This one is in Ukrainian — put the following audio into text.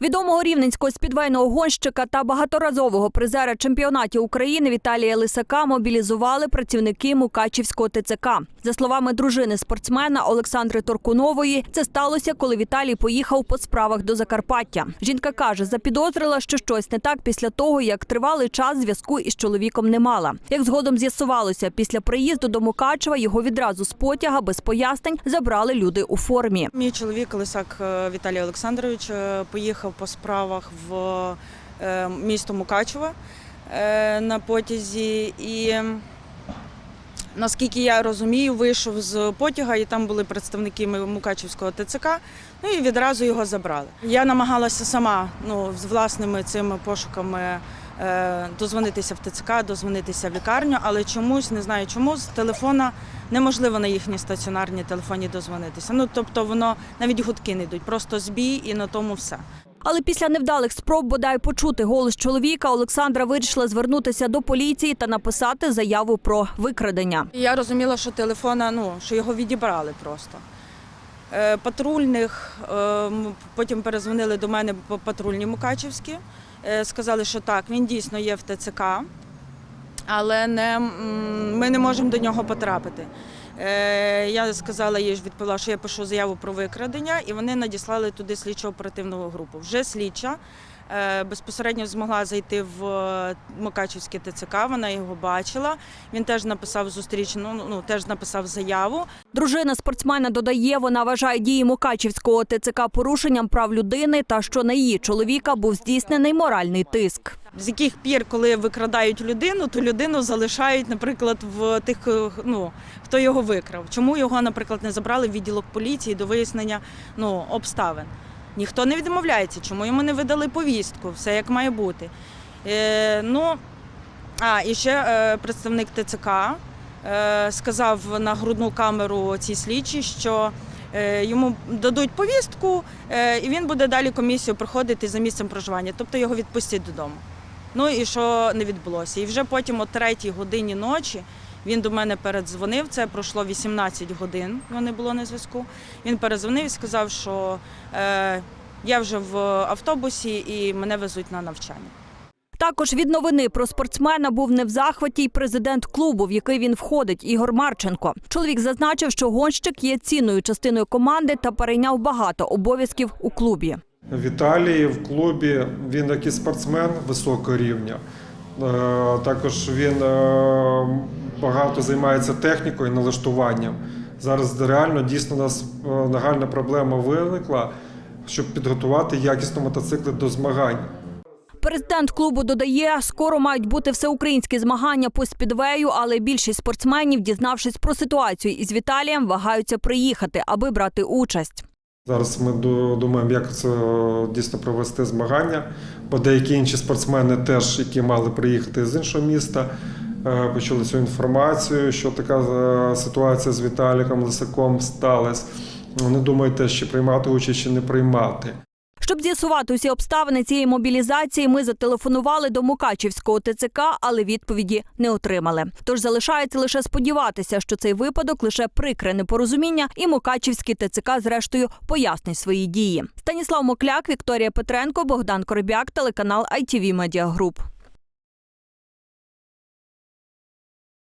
Відомого рівненського спідвейного гонщика та багаторазового призера чемпіонатів України Віталія Лисака мобілізували працівники Мукачівського ТЦК. За словами дружини спортсмена Олександри Торкунової, це сталося, коли Віталій поїхав по справах до Закарпаття. Жінка каже, запідозрила, що щось не так після того, як тривалий час зв'язку із чоловіком не мала. Як згодом з'ясувалося, після приїзду до Мукачева його відразу з потяга без пояснень забрали люди у формі. Мій чоловік Лисак е, Віталій Олександрович е, поїхав по справах в е, місто Мукачево е, на потязі і. Наскільки я розумію, вийшов з потяга, і там були представники Мукачівського ТЦК, ну і відразу його забрали. Я намагалася сама ну, з власними цими пошуками е, дозвонитися в ТЦК, дозвонитися в лікарню, але чомусь, не знаю чому, з телефона неможливо на їхній стаціонарній телефоні дозвонитися. Ну, тобто воно навіть гудки не йдуть, просто збій і на тому все. Але після невдалих спроб бодай почути голос чоловіка, Олександра вирішила звернутися до поліції та написати заяву про викрадення. Я розуміла, що телефона, ну, що його відібрали просто. Е, Патрульних, е, потім перезвонили до мене патрульні Мукачівські, е, сказали, що так, він дійсно є в ТЦК, але не, ми не можемо до нього потрапити. Е, Я сказала їй, відповіла, що я пишу заяву про викрадення, і вони надіслали туди слідчо-оперативну групу. Вже слідча безпосередньо змогла зайти в е, Мукачівське ТЦК, вона його бачила. Він теж написав зустрічну, ну теж написав заяву. Дружина спортсмена додає, вона вважає дії Мукачівського ТЦК порушенням прав людини та що на її чоловіка був здійснений моральний тиск. З яких пір, коли викрадають людину, то людину залишають, наприклад, в тих, е, ну хто його викрав. Чому його, наприклад, не забрали в відділок поліції до вияснення ну, обставин? Ніхто не відмовляється, чому йому не видали повістку, все як має бути. Е, ну, а, і ще е, представник ТЦК е, сказав на грудну камеру цій слідчій, що е, йому дадуть повістку, е, і він буде далі комісію проходити за місцем проживання, тобто його відпустять додому. Ну і що не відбулося. І вже потім о третій годині ночі він до мене передзвонив. Це пройшло 18 годин, його не було на зв'язку. Він перезвонив і сказав, що е, я вже в автобусі і мене везуть на навчання. Також від новини про спортсмена був не в захваті й президент клубу, в який він входить, Ігор Марченко. Чоловік зазначив, що гонщик є цінною частиною команди та перейняв багато обов'язків у клубі. Віталій в клубі він як і спортсмен високого рівня. Е, Також він е, багато займається технікою і налаштуванням. Зараз реально дійсно у нас е, нагальна проблема виникла, щоб підготувати якісно мотоцикли до змагань. Президент клубу додає, скоро мають бути всеукраїнські змагання по спідвею, але більшість спортсменів, дізнавшись про ситуацію із Віталієм, вагаються приїхати, аби брати участь. Зараз ми ду- думаємо, як це е, дійсно провести змагання, бо деякі інші спортсмени, теж, які мали приїхати з іншого міста, почули цю інформацію, що така е, ситуація з Віталіком Лисаком сталася. Вони думають теж, чи приймати участь, чи не приймати. Щоб з'ясувати усі обставини цієї мобілізації, ми зателефонували до Мукачівського ТЦК, але відповіді не отримали. Тож залишається лише сподіватися, що цей випадок лише прикре непорозуміння, і Мукачівський ТЦК зрештою пояснить свої дії. Станіслав Мокляк, Вікторія Петренко, Богдан Коробяк, телеканал ITV Media Group.